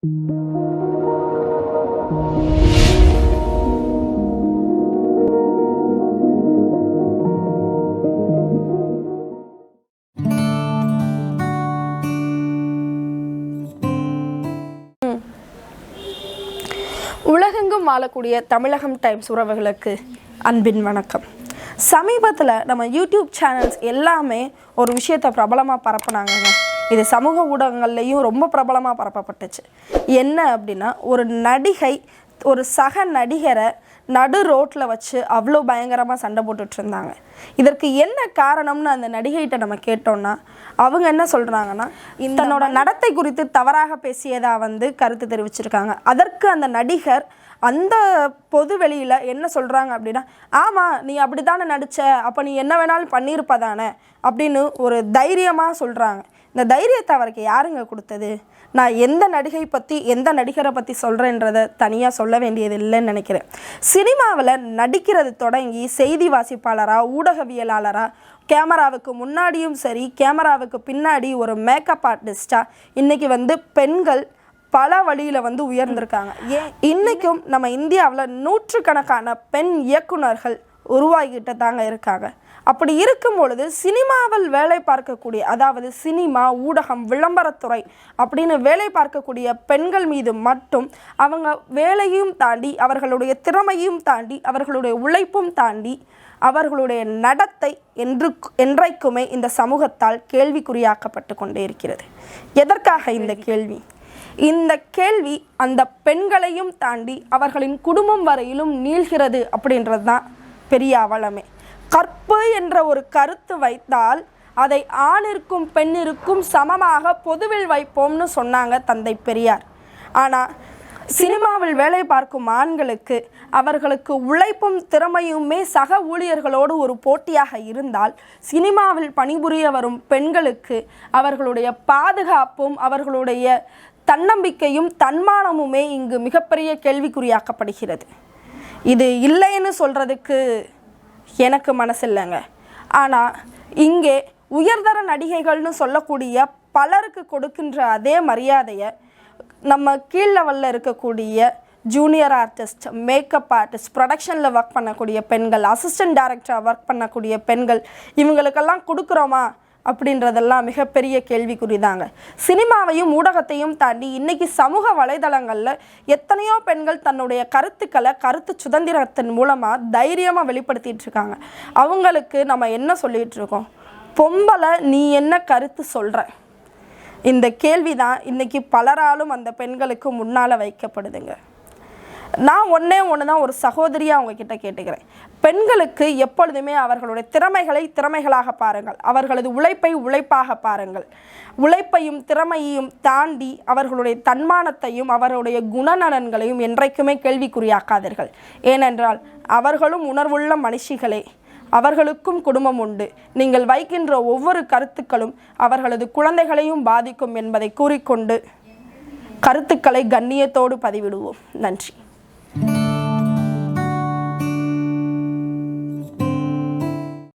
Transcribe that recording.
உலகெங்கும் வாழக்கூடிய தமிழகம் டைம்ஸ் உறவுகளுக்கு அன்பின் வணக்கம். சமீபத்தில் நம்ம யூடியூப் சேனல்ஸ் எல்லாமே ஒரு விஷயத்தை பிரபலமாக பரப்புனாங்கங்க. இது சமூக ஊடகங்கள்லேயும் ரொம்ப பிரபலமாக பரப்பப்பட்டுச்சு. என்ன அப்படின்னா ஒரு நடிகை ஒரு சக நடிகரை நடு ரோட்டில் வச்சு அவ்வளோ பயங்கரமாக சண்டை போட்டுட்டு இருந்தாங்க இதற்கு என்ன காரணம்னு அந்த நடிகைகிட்ட நம்ம கேட்டோம்னா அவங்க என்ன சொல்கிறாங்கன்னா தன்னோட நடத்தை குறித்து தவறாக பேசியதா வந்து கருத்து தெரிவிச்சிருக்காங்க. அதற்கு அந்த நடிகர் அந்த பொது வெளியில் என்ன சொல்கிறாங்க அப்படின்னா ஆமாம் நீ அப்படி தானே நடித்த அப்போ நீ என்ன வேணாலும் பண்ணியிருப்ப தானே அப்படின்னு ஒரு தைரியமாக சொல்கிறாங்க இந்த தைரியத்தை அவருக்கு யாருங்க கொடுத்தது? நான் எந்த நடிகை பற்றி எந்த நடிகரை பற்றி சொல்கிறேன்றதை தனியாக சொல்ல வேண்டியது இல்லைன்னு நினைக்கிறேன். சினிமாவில் நடிக்கிறது தொடங்கி செய்தி வாசிப்பாளராக ஊடகவியலாளராக கேமராவுக்கு முன்னாடியும் சரி கேமராவுக்கு பின்னாடி ஒரு மேக்கப் ஆர்டிஸ்டாக இன்றைக்கி வந்து பெண்கள் பல வழியில் வந்து உயர்ந்திருக்காங்க. ஏன்? இன்றைக்கும் நம்ம இந்தியாவில் நூற்றுக்கணக்கான பெண் இயக்குனர்கள் உருவாகிட்டு தாங்க இருக்காங்க. அப்படி இருக்கும் பொழுது சினிமாவில் வேலை பார்க்கக்கூடிய அதாவது சினிமா ஊடகம் விளம்பரத்துறை அப்படின்னு வேலை பார்க்கக்கூடிய பெண்கள் மீது மட்டும் அவங்க வேலையும் தாண்டி அவர்களுடைய திறமையும் தாண்டி அவர்களுடைய உழைப்பும் தாண்டி அவர்களுடைய நடத்தை என்று என்றைக்குமே இந்த சமூகத்தால் கேள்விக்குறியாக்கப்பட்டு கொண்டே இருக்கிறது. எதற்காக இந்த கேள்வி? இந்த கேள்வி அந்த பெண்களையும் தாண்டி அவர்களின் குடும்பம் வரையிலும் நீள்கிறது அப்படின்றது தான் பெரிய அவலமே. கற்பு என்ற ஒரு கருத்து வைத்தால் அதை ஆணிற்கும் பெண்ணிற்கும் சமமாக பொதுவில் வைப்போம்னு சொன்னாங்க தந்தை பெரியார். ஆனால் சினிமாவில் வேலை பார்க்கும் ஆண்களுக்கு அவர்களுக்கு உழைப்பும் திறமையுமே சக ஊழியர்களோடு ஒரு போட்டியாக இருந்தால் சினிமாவில் பணிபுரிய வரும் பெண்களுக்கு அவர்களுடைய பாதுகாப்பும் அவர்களுடைய தன்னம்பிக்கையும் தன்மானமுமே இங்கு மிகப்பெரிய கேள்விக்குறியாக்கப்படுகிறது. இது இல்லைன்னு சொல்கிறதுக்கு எனக்கு மனசு இல்லைங்க ஆனால் இங்கே உயர்தர நடிகைகள்னு சொல்லக்கூடிய பலருக்கு கொடுக்கின்ற அதே மரியாதையை நம்ம கீழ் லெவலில் இருக்கக்கூடிய ஜூனியர் ஆர்டிஸ்ட் மேக்கப் ஆர்டிஸ்ட் ப்ரொடக்ஷனில் ஒர்க் பண்ணக்கூடிய பெண்கள் அசிஸ்டன்ட் டைரக்டராக ஒர்க் பண்ணக்கூடிய பெண்கள் இவங்களுக்கெல்லாம் கொடுக்குறோமா? அப்படின்றதெல்லாம் மிகப்பெரிய கேள்விக்குறிதாங்க. சினிமாவையும் ஊடகத்தையும் தாண்டி இன்னைக்கு சமூக வலைதளங்களில் எத்தனையோ பெண்கள் தன்னுடைய கருத்துக்களை கருத்து சுதந்திரத்தின் மூலமாக தைரியமாக வெளிப்படுத்திட்டு இருக்காங்க. அவங்களுக்கு நம்ம என்ன சொல்லிட்டு இருக்கோம்? பொம்பளை நீ என்ன கருத்து சொல்கிற இந்த கேள்வி தான் இன்னைக்கு பலராலும் அந்த பெண்களுக்கு முன்னால் வைக்கப்படுதுங்க. நான் ஒன்றே ஒன்று தான் ஒரு சகோதரியாக அவங்கக்கிட்ட கேட்டுக்கிறேன். பெண்களுக்கு எப்பொழுதுமே அவர்களுடைய திறமைகளை திறமைகளாக பாருங்கள். அவர்களது உழைப்பை உழைப்பாக பாருங்கள். உழைப்பையும் திறமையையும் தாண்டி அவர்களுடைய தன்மானத்தையும் அவருடைய குணநலன்களையும் என்றைக்குமே கேள்விக்குறியாக்காதீர்கள். ஏனென்றால் அவர்களும் உணர்வுள்ள மனுஷிகளே. அவர்களுக்கும் குடும்பம் உண்டு. நீங்கள் வைக்கின்ற ஒவ்வொரு கருத்துக்களும் அவர்களது குழந்தைகளையும் பாதிக்கும் என்பதை கூறிக்கொண்டு கருத்துக்களை கண்ணியத்தோடு பதிவிடுவோம். நன்றி.